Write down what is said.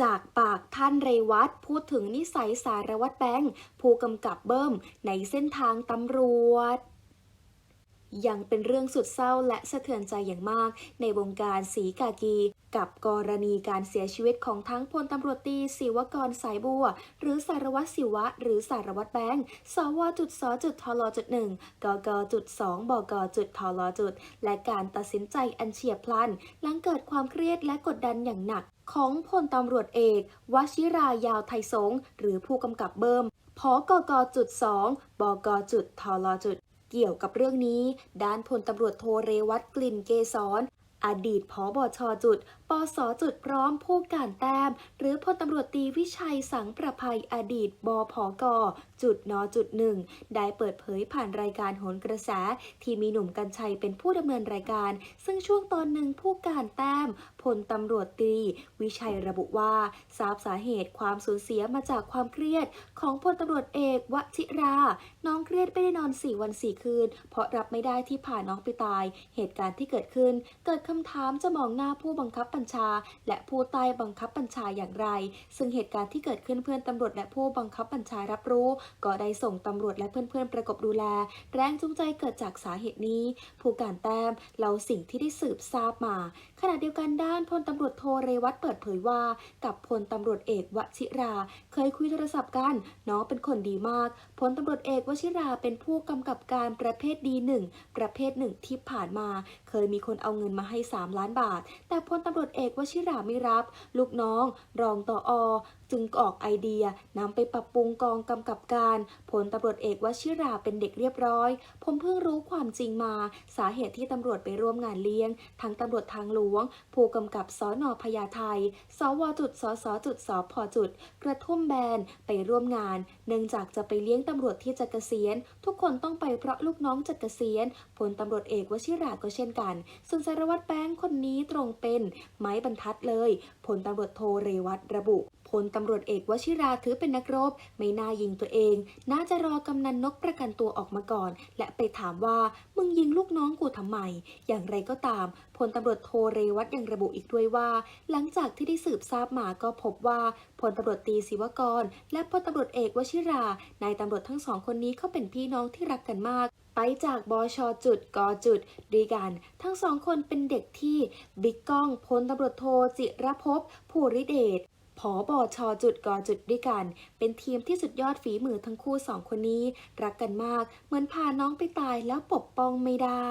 จากปากท่านเรวัตพูดถึงนิสัยสารวัตรแบงค์ผู้กำกับเบิ้มในเส้นทางตำรวจ ยังเป็นเรื่องสุดเศร้าและสะเทือนใจอย่างมาก ในวงการสีกากี กับกรณีการเสียชีวิตของทั้งพลตำรวจตีศิวกรสายบัว หรือสารวัตรศิวะ หรือสารวัตรแบงค์สวจุดสจุดทลจุดหนึ่งกกจุดสองบกจุดทลจุด และการตัดสินใจอันเฉียบพลัน หลังเกิดความเครียดและกดดันอย่างหนักของพลตำรวจเอกวชิรายาวไทยสงหรือผู้กำกับเบิ้มพกกจุดสองบกจุดทลจุด เกี่ยวกับเรื่องนี้ ด้านพลตำรวจโทเรวัตกลิ่นเกษร อดีตผอบชจุด ปสจุดพร้อมผู้การแต้ม หรือพลตำรวจตีวิชัยสังประภัยอดีตบพกจุดนจุดหนึ่งได้เปิดเผยผ่านรายการโหนกระแส ที่มีหนุ่มกัญชัยเป็นผู้ดำเนินรายการ ซึ่งช่วงตอนหนึ่งผู้การแต้มพลตำรวจตรีวิชัยระบุว่า ทราบสาเหตุความสูญเสียมาจากความเครียด ของพลตำรวจเอกวชิรา น้องเครียดไม่ได้นอน 4 วัน 4 คืน เพราะรับไม่ได้ที่ผ่าน้องไปตาย เหตุการณ์ที่เกิดขึ้นเกิดคำำถามจะมองหน้าผู้บังคับบัญชา และผู้ใต้บังคับบัญชาอย่างไร ซึ่งเหตุการณ์ที่เกิดขึ้นเพื่อนตำรวจและผู้บังคับบัญชารับรู้ ก็ได้ส่งตำรวจและเพื่อนๆประกบดูแล แรงจูงใจเกิดจากสาเหตุนี้ ผู้การแต้มเล่าสิ่งที่ได้สืบทราบมา ขณะเดียวกันด้านพลตำรวจโทเรวัตเปิดเผยว่า กับพลตำรวจเอกวชิรา เคยคุยโทรศัพท์กันน้องเป็นคนดีมากพลตำรวจเอกวชิราเป็นผู้กำกับการประเภทดีหนึ่งประเภทหนึ่งที่ผ่านมา เคยมีคนเอาเงินมาให้3 ล้านบาท แต่พลตำรวจเอกวชิราไม่รับ ลูกน้อง รองต่ออจึงออกไอเดียนำไปปรับปรุงกองกำกับการพลตำรวจเอกวชิราเป็นเด็กเรียบร้อย ผมเพิ่งรู้ความจริงมา สาเหตุที่ตำรวจไปร่วมงานเลี้ยง ทั้งตำรวจทางหลวง ผู้กำกับสอนอพญาไทสวจุดสสจุดสพจุด กระทุ่มแบนไปร่วมงาน เนื่องจากจะไปเลี้ยงตำรวจที่จะเกษียณ ทุกคนต้องไปเพราะลูกน้องจะเกษียณพลตำรวจเอกวชิราก็เช่นกันส่วนสารวัตรแป้งคนนี้ตรงเป็นไม้บรรทัดเลย ผลตำรวจโทเรวัตระบุ ลตำรวจเอกวชิราถือเป็นนักรบ ไม่น่ายิงตัวเอง น่าจะรอกำนันนกประกันตัวออกมาก่อน และไปถามว่ามึงยิงลูกน้องกูทำไม อย่างไรก็ตามพลตำรวจโทเรวัตยังระบุอีกด้วยว่า หลังจากที่ได้สืบทราบมาก็พบว่าพลตำรวจตีศิวกร และพลตำรวจเอกวชิรานายตำรวจทั้งสองคนนี้เขาเป็นพี่น้องที่รักกันมากไปจากบชจุดกจุดด้วยกัน ทั้งสองคนเป็นเด็กที่บิ๊กก้องพลตำรวจโทจิรภพภูริเดช ผอบอชอจุดกอจุดด้วยกัน เป็นทีมที่สุดยอดฝีมือทั้งคู่สองคนนี้ รักกันมาก เหมือนพาน้องไปตายแล้วปกป้องไม่ได้